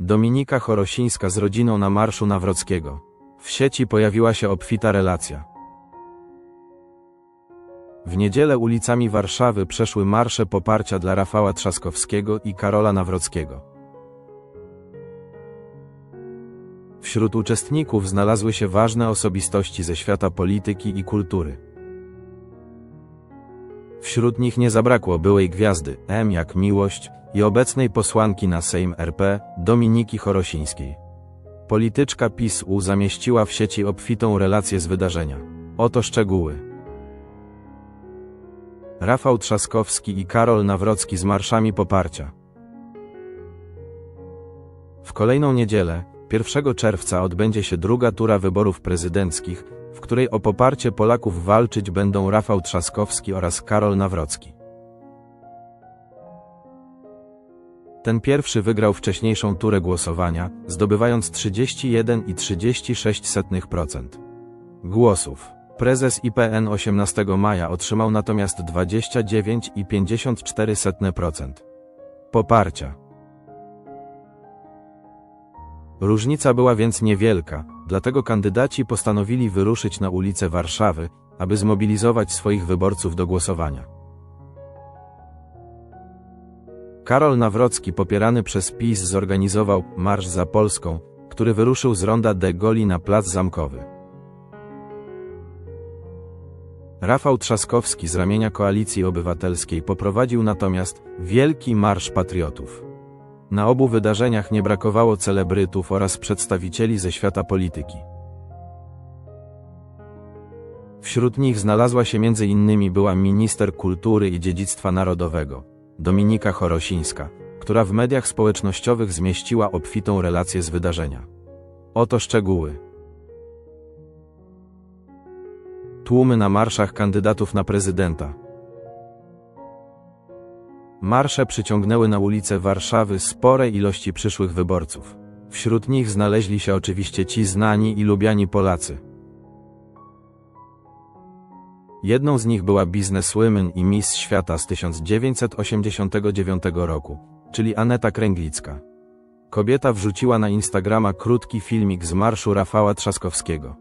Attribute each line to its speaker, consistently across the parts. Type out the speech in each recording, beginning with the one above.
Speaker 1: Dominika Chorosińska z rodziną na Marszu Nawrockiego. W sieci pojawiła się obfita relacja. W niedzielę ulicami Warszawy przeszły marsze poparcia dla Rafała Trzaskowskiego i Karola Nawrockiego. Wśród uczestników znalazły się ważne osobistości ze świata polityki i kultury. Wśród nich nie zabrakło byłej gwiazdy, M jak Miłość, i obecnej posłanki na Sejm RP, Dominiki Chorosińskiej. Polityczka PiS-U zamieściła w sieci obfitą relację z wydarzenia. Oto szczegóły. Rafał Trzaskowski i Karol Nawrocki z marszami poparcia. W kolejną niedzielę, 1 czerwca odbędzie się druga tura wyborów prezydenckich, w której o poparcie Polaków walczyć będą Rafał Trzaskowski oraz Karol Nawrocki. Ten pierwszy wygrał wcześniejszą turę głosowania, zdobywając 31,36% głosów. Prezes IPN 18 maja otrzymał natomiast 29,54% poparcia. Różnica była więc niewielka, dlatego kandydaci postanowili wyruszyć na ulice Warszawy, aby zmobilizować swoich wyborców do głosowania. Karol Nawrocki popierany przez PiS zorganizował Marsz za Polską, który wyruszył z ronda de Goli na Plac Zamkowy. Rafał Trzaskowski z ramienia Koalicji Obywatelskiej poprowadził natomiast Wielki Marsz Patriotów. Na obu wydarzeniach nie brakowało celebrytów oraz przedstawicieli ze świata polityki. Wśród nich znalazła się m.in. była minister kultury i dziedzictwa narodowego, Dominika Chorosińska, która w mediach społecznościowych zmieściła obfitą relację z wydarzenia. Oto szczegóły. Tłumy na marszach kandydatów na prezydenta. Marsze przyciągnęły na ulice Warszawy spore ilości przyszłych wyborców. Wśród nich znaleźli się oczywiście ci znani i lubiani Polacy. Jedną z nich była bizneswoman i Miss Świata z 1989 roku, czyli Aneta Kręglicka. Kobieta wrzuciła na Instagrama krótki filmik z marszu Rafała Trzaskowskiego.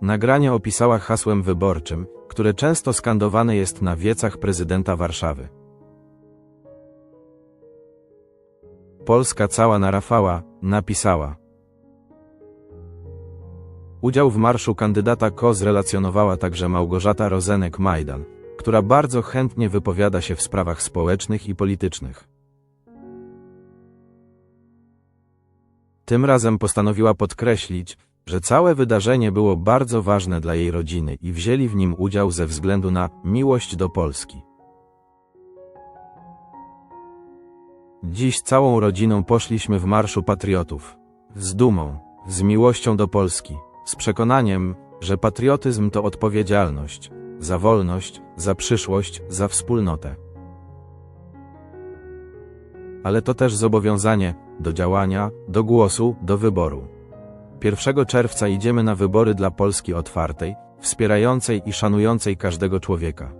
Speaker 1: Nagranie opisała hasłem wyborczym, które często skandowane jest na wiecach prezydenta Warszawy. Polska cała na Rafała, napisała. Udział w marszu kandydata KO zrelacjonowała także Małgorzata Rozenek-Majdan, która bardzo chętnie wypowiada się w sprawach społecznych i politycznych. Tym razem postanowiła podkreślić, że całe wydarzenie było bardzo ważne dla jej rodziny i wzięli w nim udział ze względu na miłość do Polski. Dziś całą rodziną poszliśmy w Marszu Patriotów. Z dumą, z miłością do Polski, z przekonaniem, że patriotyzm to odpowiedzialność za wolność, za przyszłość, za wspólnotę. Ale to też zobowiązanie do działania, do głosu, do wyboru. 1 czerwca idziemy na wybory dla Polski otwartej, wspierającej i szanującej każdego człowieka.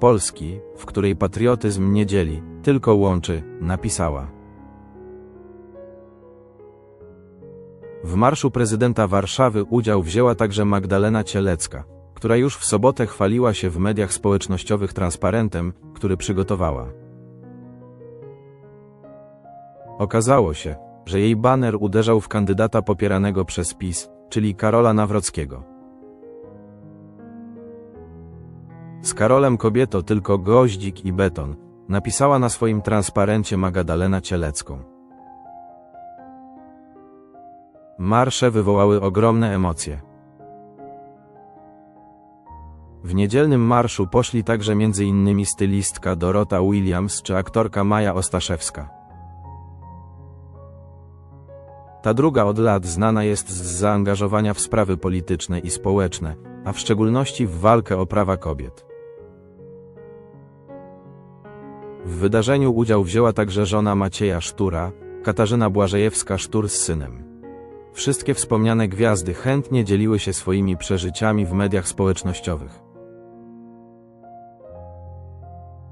Speaker 1: Polski, w której patriotyzm nie dzieli, tylko łączy, napisała. W marszu prezydenta Warszawy udział wzięła także Magdalena Cielecka, która już w sobotę chwaliła się w mediach społecznościowych transparentem, który przygotowała. Okazało się, że jej baner uderzał w kandydata popieranego przez PiS, czyli Karola Nawrockiego. Z Karolem kobieto tylko goździk i beton, napisała na swoim transparencie Magdalena Cielecką. Marsze wywołały ogromne emocje. W niedzielnym marszu poszli także m.in. stylistka Dorota Williams czy aktorka Maja Ostaszewska. Ta druga od lat znana jest z zaangażowania w sprawy polityczne i społeczne, a w szczególności w walkę o prawa kobiet. W wydarzeniu udział wzięła także żona Macieja Sztura, Katarzyna Błażejewska-Sztur z synem. Wszystkie wspomniane gwiazdy chętnie dzieliły się swoimi przeżyciami w mediach społecznościowych.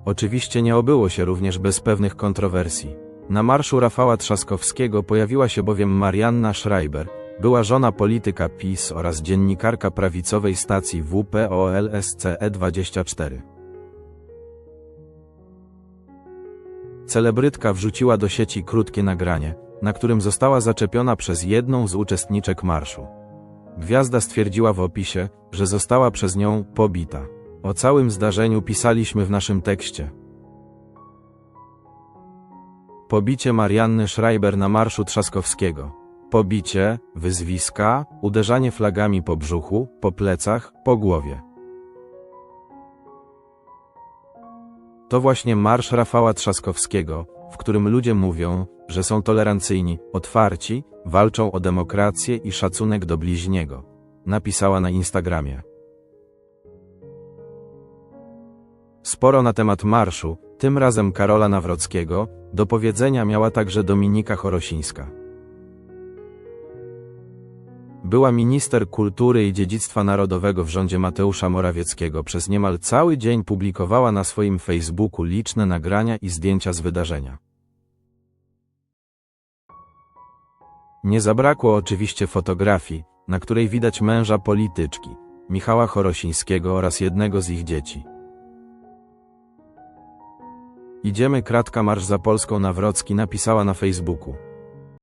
Speaker 1: Oczywiście nie obyło się również bez pewnych kontrowersji. Na marszu Rafała Trzaskowskiego pojawiła się bowiem Marianna Schreiber, była żona polityka PiS oraz dziennikarka prawicowej stacji WPOLSCE24. Celebrytka wrzuciła do sieci krótkie nagranie, na którym została zaczepiona przez jedną z uczestniczek marszu. Gwiazda stwierdziła w opisie, że została przez nią pobita. O całym zdarzeniu pisaliśmy w naszym tekście. Pobicie Marianny Schreiber na marszu Trzaskowskiego. Pobicie, wyzwiska, uderzanie flagami po brzuchu, po plecach, po głowie. To właśnie marsz Rafała Trzaskowskiego, w którym ludzie mówią, że są tolerancyjni, otwarci, walczą o demokrację i szacunek do bliźniego. Napisała na Instagramie. Sporo na temat marszu, tym razem Karola Nawrockiego, do powiedzenia miała także Dominika Chorosińska. Była minister kultury i dziedzictwa narodowego w rządzie Mateusza Morawieckiego. Przez niemal cały dzień publikowała na swoim Facebooku liczne nagrania i zdjęcia z wydarzenia. Nie zabrakło oczywiście fotografii, na której widać męża polityczki, Michała Chorosińskiego oraz jednego z ich dzieci. Idziemy kratka Marsz za Polską Nawrocki napisała na Facebooku.